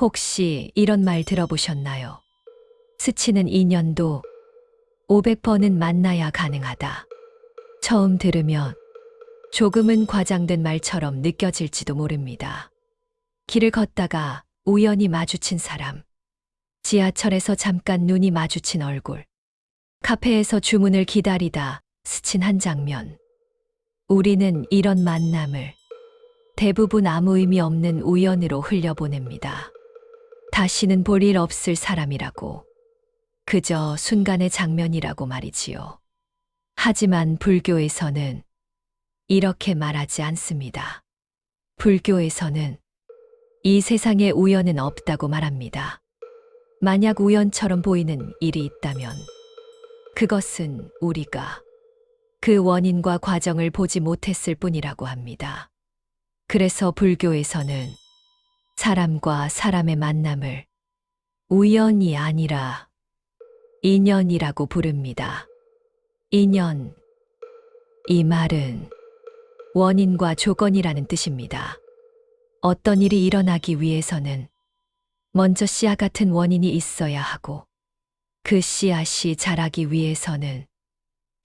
혹시 이런 말 들어보셨나요? 스치는 인연도 500번은 만나야 가능하다. 처음 들으면 조금은 과장된 말처럼 느껴질지도 모릅니다. 길을 걷다가 우연히 마주친 사람. 지하철에서 잠깐 눈이 마주친 얼굴. 카페에서 주문을 기다리다 스친 한 장면. 우리는 이런 만남을 대부분 아무 의미 없는 우연으로 흘려보냅니다. 다시는 볼 일 없을 사람이라고. 그저 순간의 장면이라고 말이지요. 하지만 불교에서는 이렇게 말하지 않습니다. 불교에서는 이 세상에 우연은 없다고 말합니다. 만약 우연처럼 보이는 일이 있다면 그것은 우리가 그 원인과 과정을 보지 못했을 뿐이라고 합니다. 그래서 불교에서는 사람과 사람의 만남을 우연이 아니라 인연이라고 부릅니다. 인연. 이 말은 원인과 조건이라는 뜻입니다. 어떤 일이 일어나기 위해서는 먼저 씨앗 같은 원인이 있어야 하고 그 씨앗이 자라기 위해서는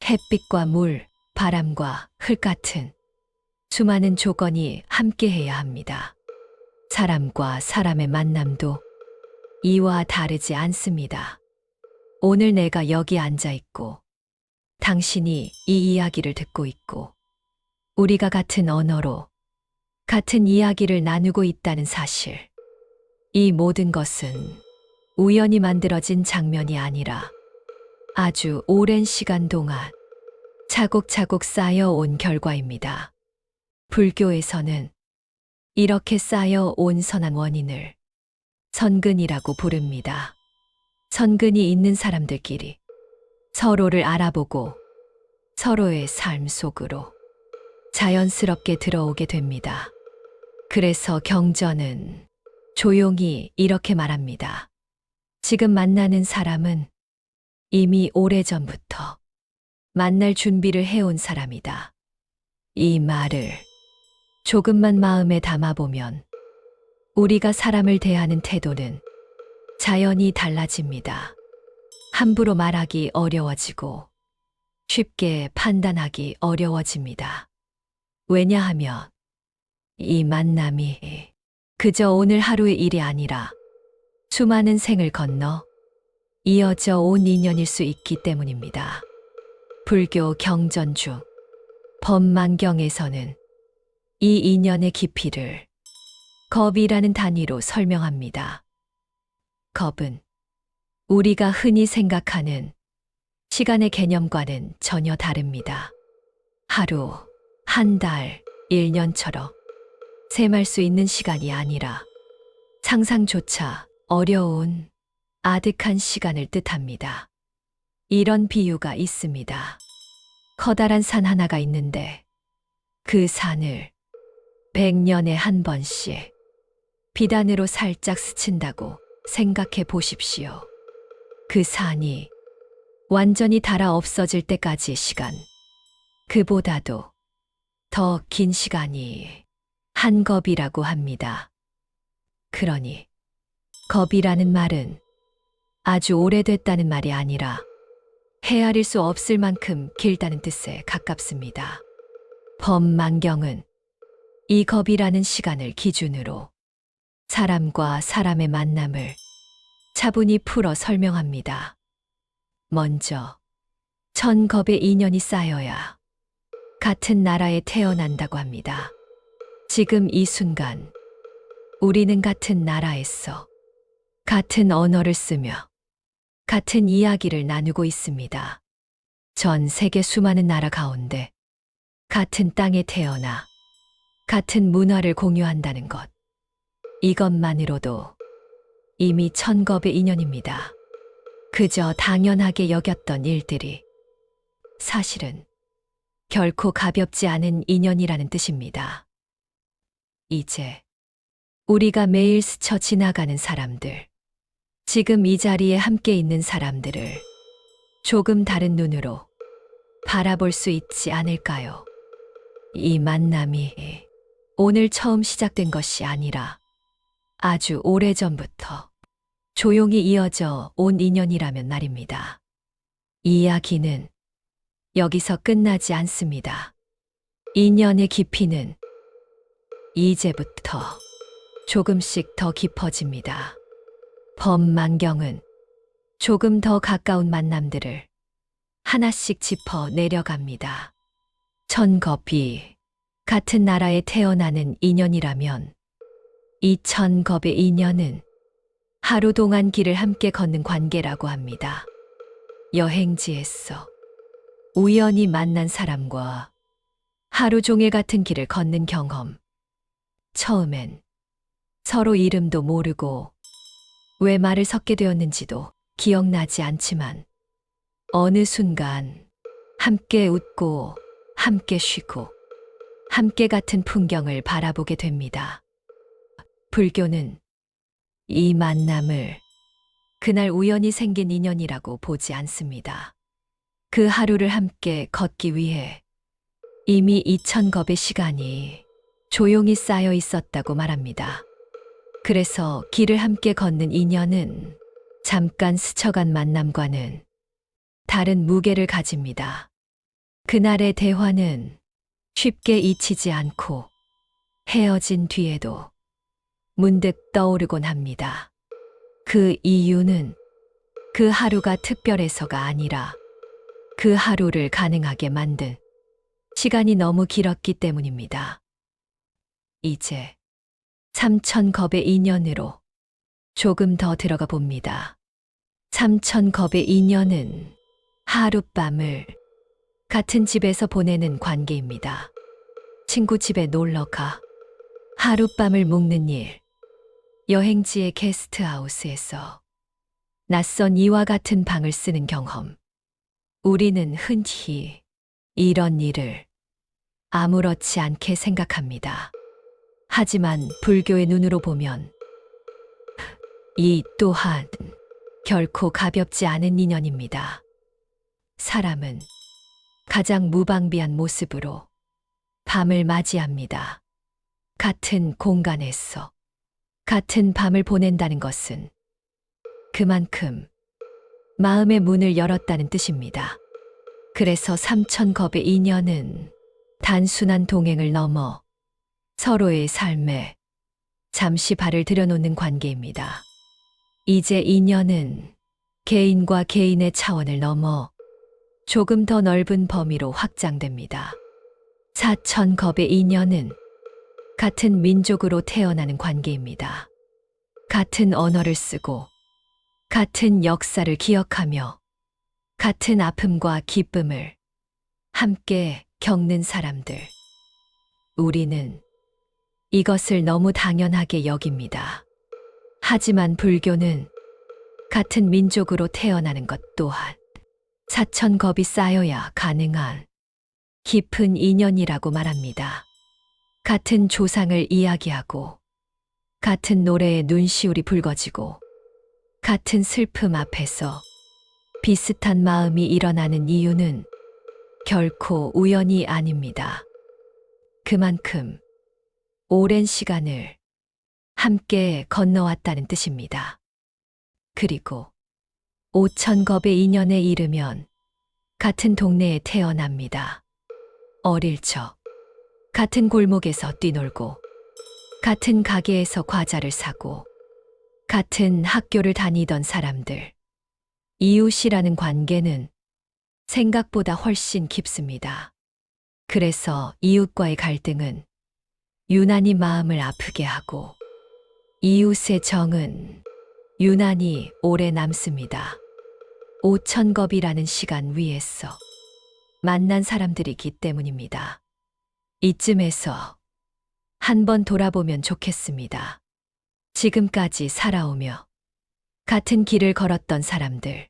햇빛과 물, 바람과 흙 같은 수많은 조건이 함께해야 합니다. 사람과 사람의 만남도 이와 다르지 않습니다. 오늘 내가 여기 앉아 있고 당신이 이 이야기를 듣고 있고 우리가 같은 언어로 같은 이야기를 나누고 있다는 사실. 이 모든 것은 우연히 만들어진 장면이 아니라 아주 오랜 시간 동안 차곡차곡 쌓여온 결과입니다. 불교에서는 이렇게 쌓여 온 선한 원인을 선근이라고 부릅니다. 선근이 있는 사람들끼리 서로를 알아보고 서로의 삶 속으로 자연스럽게 들어오게 됩니다. 그래서 경전은 조용히 이렇게 말합니다. 지금 만나는 사람은 이미 오래전부터 만날 준비를 해온 사람이다. 이 말을 조금만 마음에 담아보면 우리가 사람을 대하는 태도는 자연히 달라집니다. 함부로 말하기 어려워지고 쉽게 판단하기 어려워집니다. 왜냐하면 이 만남이 그저 오늘 하루의 일이 아니라 수많은 생을 건너 이어져 온 인연일 수 있기 때문입니다. 불교 경전 중 법만경에서는 이 인연의 깊이를 겁이라는 단위로 설명합니다. 겁은 우리가 흔히 생각하는 시간의 개념과는 전혀 다릅니다. 하루, 한 달, 일 년처럼 셈할 수 있는 시간이 아니라 상상조차 어려운 아득한 시간을 뜻합니다. 이런 비유가 있습니다. 커다란 산 하나가 있는데 그 산을 백년에 한 번씩 비단으로 살짝 스친다고 생각해 보십시오. 그 산이 완전히 닳아 없어질 때까지 시간. 그보다도 더 긴 시간이 한 겁이라고 합니다. 그러니 겁이라는 말은 아주 오래됐다는 말이 아니라 헤아릴 수 없을 만큼 길다는 뜻에 가깝습니다. 법만경은 이 겁이라는 시간을 기준으로 사람과 사람의 만남을 차분히 풀어 설명합니다. 먼저, 천겁의 인연이 쌓여야 같은 나라에 태어난다고 합니다. 지금 이 순간, 우리는 같은 나라에서 같은 언어를 쓰며 같은 이야기를 나누고 있습니다. 전 세계 수많은 나라 가운데 같은 땅에 태어나 같은 문화를 공유한다는 것. 이것만으로도 이미 천겁의 인연입니다. 그저 당연하게 여겼던 일들이 사실은 결코 가볍지 않은 인연이라는 뜻입니다. 이제 우리가 매일 스쳐 지나가는 사람들, 지금 이 자리에 함께 있는 사람들을 조금 다른 눈으로 바라볼 수 있지 않을까요? 이 만남이 오늘 처음 시작된 것이 아니라 아주 오래전부터 조용히 이어져 온 인연이라면 말입니다. 이야기는 여기서 끝나지 않습니다. 인연의 깊이는 이제부터 조금씩 더 깊어집니다. 범만경은 조금 더 가까운 만남들을 하나씩 짚어 내려갑니다. 천겁이 같은 나라에 태어나는 인연이라면 이 천겁의 인연은 하루 동안 길을 함께 걷는 관계라고 합니다. 여행지에서 우연히 만난 사람과 하루 종일 같은 길을 걷는 경험. 처음엔 서로 이름도 모르고 왜 말을 섞게 되었는지도 기억나지 않지만 어느 순간 함께 웃고 함께 쉬고 함께 같은 풍경을 바라보게 됩니다. 불교는 이 만남을 그날 우연히 생긴 인연이라고 보지 않습니다. 그 하루를 함께 걷기 위해 이미 2천겁의 시간이 조용히 쌓여 있었다고 말합니다. 그래서 길을 함께 걷는 인연은 잠깐 스쳐간 만남과는 다른 무게를 가집니다. 그날의 대화는 쉽게 잊히지 않고 헤어진 뒤에도 문득 떠오르곤 합니다. 그 이유는 그 하루가 특별해서가 아니라 그 하루를 가능하게 만든 시간이 너무 길었기 때문입니다. 이제 삼천겁의 인연으로 조금 더 들어가 봅니다. 삼천겁의 인연은 하룻밤을 같은 집에서 보내는 관계입니다. 친구 집에 놀러 가 하룻밤을 묵는 일, 여행지의 게스트하우스에서 낯선 이와 같은 방을 쓰는 경험. 우리는 흔히 이런 일을 아무렇지 않게 생각합니다. 하지만 불교의 눈으로 보면 이 또한 결코 가볍지 않은 인연입니다. 사람은 가장 무방비한 모습으로 밤을 맞이합니다. 같은 공간에서 같은 밤을 보낸다는 것은 그만큼 마음의 문을 열었다는 뜻입니다. 그래서 삼천겁의 인연은 단순한 동행을 넘어 서로의 삶에 잠시 발을 들여놓는 관계입니다. 이제 인연은 개인과 개인의 차원을 넘어 조금 더 넓은 범위로 확장됩니다. 사천겁의 인연은 같은 민족으로 태어나는 관계입니다. 같은 언어를 쓰고 같은 역사를 기억하며 같은 아픔과 기쁨을 함께 겪는 사람들. 우리는 이것을 너무 당연하게 여깁니다. 하지만 불교는 같은 민족으로 태어나는 것 또한 사천겁이 쌓여야 가능한 깊은 인연이라고 말합니다. 같은 조상을 이야기하고 같은 노래에 눈시울이 붉어지고 같은 슬픔 앞에서 비슷한 마음이 일어나는 이유는 결코 우연이 아닙니다. 그만큼 오랜 시간을 함께 건너왔다는 뜻입니다. 그리고 오천겁의 인연에 이르면 같은 동네에 태어납니다. 어릴 적 같은 골목에서 뛰놀고 같은 가게에서 과자를 사고 같은 학교를 다니던 사람들. 이웃이라는 관계는 생각보다 훨씬 깊습니다. 그래서 이웃과의 갈등은 유난히 마음을 아프게 하고 이웃의 정은 유난히 오래 남습니다. 오천겁이라는 시간 위에서 만난 사람들이기 때문입니다. 이쯤에서 한 번 돌아보면 좋겠습니다. 지금까지 살아오며 같은 길을 걸었던 사람들,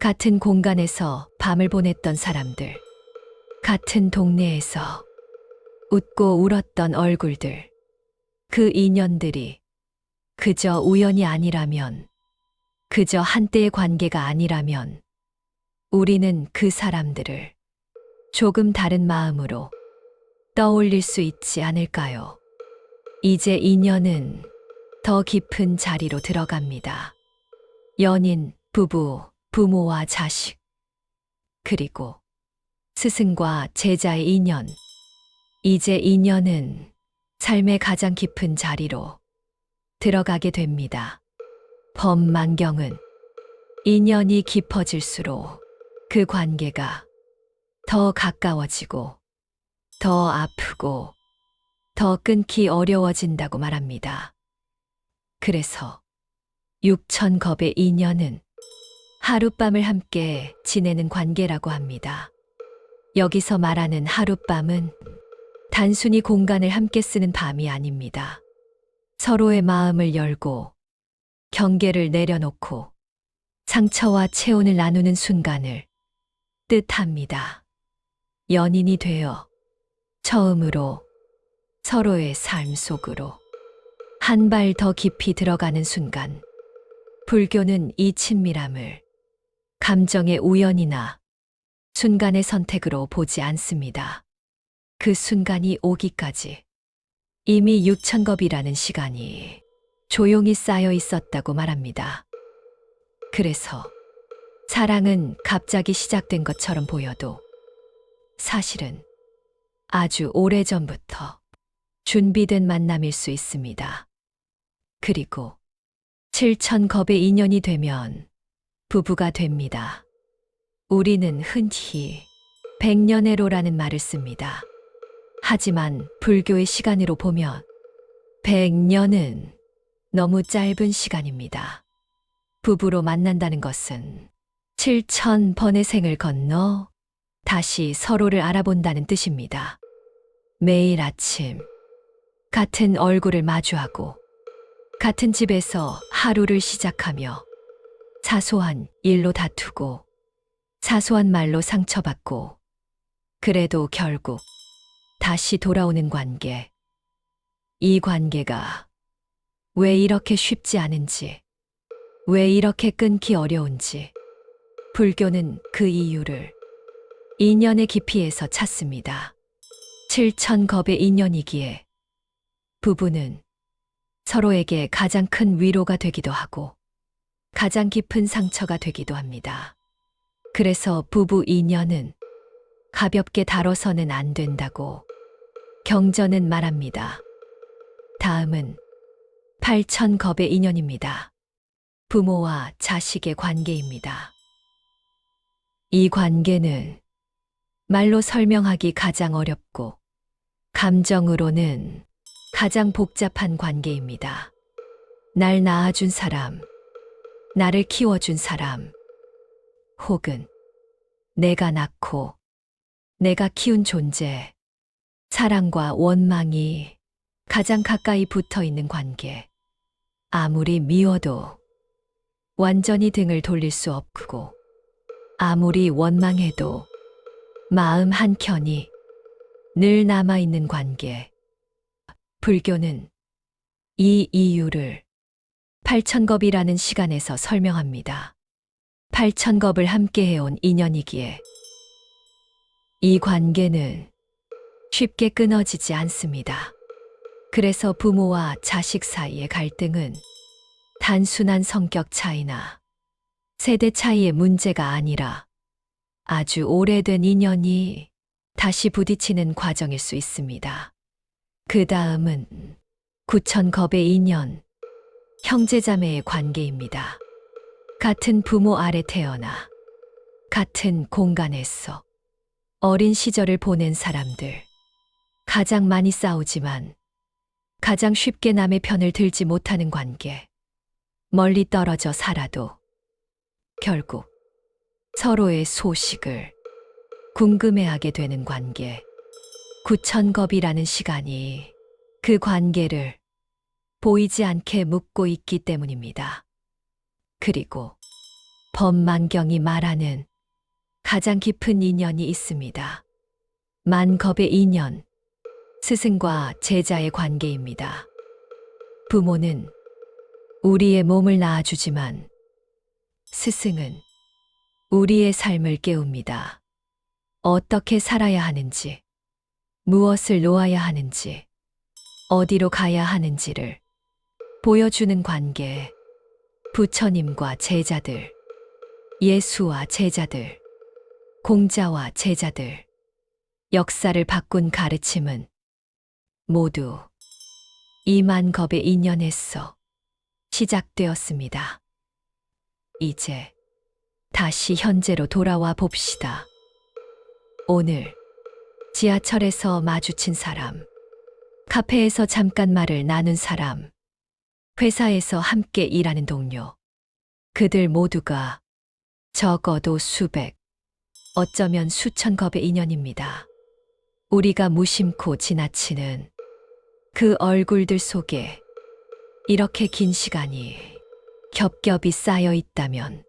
같은 공간에서 밤을 보냈던 사람들, 같은 동네에서 웃고 울었던 얼굴들, 그 인연들이 그저 우연이 아니라면, 그저 한때의 관계가 아니라면, 우리는 그 사람들을 조금 다른 마음으로 떠올릴 수 있지 않을까요? 이제 인연은 더 깊은 자리로 들어갑니다. 연인, 부부, 부모와 자식, 그리고 스승과 제자의 인연. 이제 인연은 삶의 가장 깊은 자리로 들어가게 됩니다. 법만경은 인연이 깊어질수록 그 관계가 더 가까워지고 더 아프고 더 끊기 어려워진다고 말합니다. 그래서 육천겁의 인연은 하룻밤을 함께 지내는 관계라고 합니다. 여기서 말하는 하룻밤은 단순히 공간을 함께 쓰는 밤이 아닙니다. 서로의 마음을 열고 경계를 내려놓고 상처와 체온을 나누는 순간을 뜻합니다. 연인이 되어 처음으로 서로의 삶 속으로 한 발 더 깊이 들어가는 순간 불교는 이 친밀함을 감정의 우연이나 순간의 선택으로 보지 않습니다. 그 순간이 오기까지 이미 육천겁이라는 시간이 조용히 쌓여 있었다고 말합니다. 그래서 사랑은 갑자기 시작된 것처럼 보여도 사실은 아주 오래 전부터 준비된 만남일 수 있습니다. 그리고 7천 겁의 인연이 되면 부부가 됩니다. 우리는 흔히 백년해로라는 말을 씁니다. 하지만 불교의 시간으로 보면 백년은 너무 짧은 시간입니다. 부부로 만난다는 것은 7천 번의 생을 건너 다시 서로를 알아본다는 뜻입니다. 매일 아침 같은 얼굴을 마주하고 같은 집에서 하루를 시작하며 사소한 일로 다투고 사소한 말로 상처받고 그래도 결국 다시 돌아오는 관계. 이 관계가 왜 이렇게 쉽지 않은지, 왜 이렇게 끊기 어려운지, 불교는 그 이유를 인연의 깊이에서 찾습니다. 7천겁의 인연이기에 부부는 서로에게 가장 큰 위로가 되기도 하고 가장 깊은 상처가 되기도 합니다. 그래서 부부 인연은 가볍게 다뤄서는 안 된다고 경전은 말합니다. 다음은 8천겁의 인연입니다. 부모와 자식의 관계입니다. 이 관계는 말로 설명하기 가장 어렵고 감정으로는 가장 복잡한 관계입니다. 날 낳아준 사람, 나를 키워준 사람, 혹은 내가 낳고 내가 키운 존재, 사랑과 원망이 가장 가까이 붙어 있는 관계. 아무리 미워도 완전히 등을 돌릴 수 없고, 아무리 원망해도 마음 한켠이 늘 남아있는 관계. 불교는 이 이유를 팔천겁이라는 시간에서 설명합니다. 팔천겁을 함께 해온 인연이기에 이 관계는 쉽게 끊어지지 않습니다. 그래서 부모와 자식 사이의 갈등은 단순한 성격 차이나 세대 차이의 문제가 아니라 아주 오래된 인연이 다시 부딪히는 과정일 수 있습니다. 그 다음은 구천겁의 인연, 형제자매의 관계입니다. 같은 부모 아래 태어나 같은 공간에서 어린 시절을 보낸 사람들. 가장 많이 싸우지만 가장 쉽게 남의 편을 들지 못하는 관계. 멀리 떨어져 살아도 결국 서로의 소식을 궁금해하게 되는 관계. 구천겁이라는 시간이 그 관계를 보이지 않게 묶고 있기 때문입니다. 그리고 법만경이 말하는 가장 깊은 인연이 있습니다. 만겁의 인연, 스승과 제자의 관계입니다. 부모는 우리의 몸을 낳아주지만 스승은 우리의 삶을 깨웁니다. 어떻게 살아야 하는지, 무엇을 놓아야 하는지, 어디로 가야 하는지를 보여주는 관계. 부처님과 제자들. 예수와 제자들. 공자와 제자들. 역사를 바꾼 가르침은 모두 이만 겁의 인연에서 시작되었습니다. 이제 다시 현재로 돌아와 봅시다. 오늘 지하철에서 마주친 사람, 카페에서 잠깐 말을 나눈 사람, 회사에서 함께 일하는 동료, 그들 모두가 적어도 수백, 어쩌면 수천 겁의 인연입니다. 우리가 무심코 지나치는 그 얼굴들 속에 이렇게 긴 시간이 겹겹이 쌓여 있다면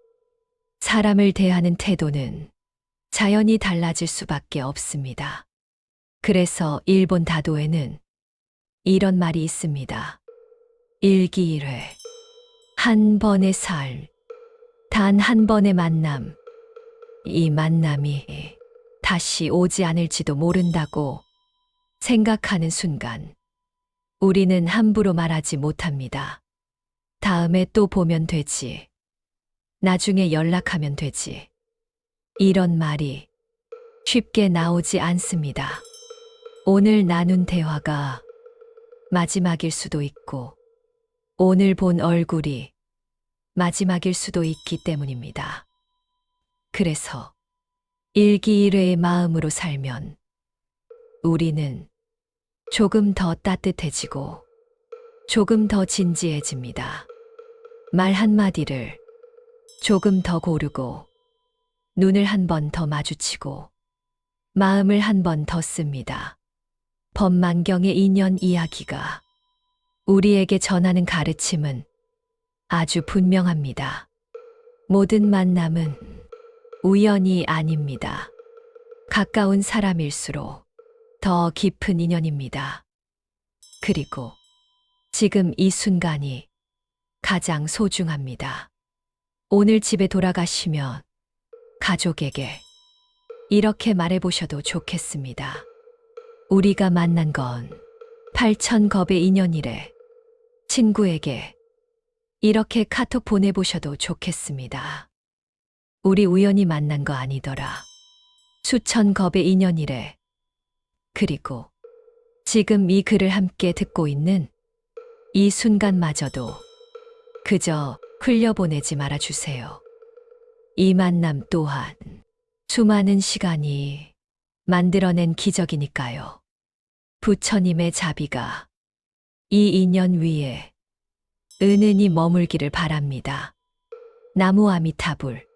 사람을 대하는 태도는 자연히 달라질 수밖에 없습니다. 그래서 일본 다도에는 이런 말이 있습니다. 일기일회. 한 번의 삶. 단 한 번의 만남. 이 만남이 다시 오지 않을지도 모른다고 생각하는 순간 우리는 함부로 말하지 못합니다. 다음에 또 보면 되지. 나중에 연락하면 되지. 이런 말이 쉽게 나오지 않습니다. 오늘 나눈 대화가 마지막일 수도 있고, 오늘 본 얼굴이 마지막일 수도 있기 때문입니다. 그래서 일기일회의 마음으로 살면 우리는 조금 더 따뜻해지고 조금 더 진지해집니다. 말 한마디를 조금 더 고르고 눈을 한 번 더 마주치고 마음을 한 번 더 씁니다. 법만경의 인연 이야기가 우리에게 전하는 가르침은 아주 분명합니다. 모든 만남은 우연이 아닙니다. 가까운 사람일수록 더 깊은 인연입니다. 그리고 지금 이 순간이 가장 소중합니다. 오늘 집에 돌아가시면 가족에게 이렇게 말해보셔도 좋겠습니다. 우리가 만난 건 8천 겁의 인연이래. 친구에게 이렇게 카톡 보내보셔도 좋겠습니다. 우리 우연히 만난 거 아니더라. 수천 겁의 인연이래. 그리고 지금 이 글을 함께 듣고 있는 이 순간마저도 그저 흘려보내지 말아주세요. 이 만남 또한 수많은 시간이 만들어낸 기적이니까요. 부처님의 자비가 이 인연 위에 은은히 머물기를 바랍니다. 나무 아미타불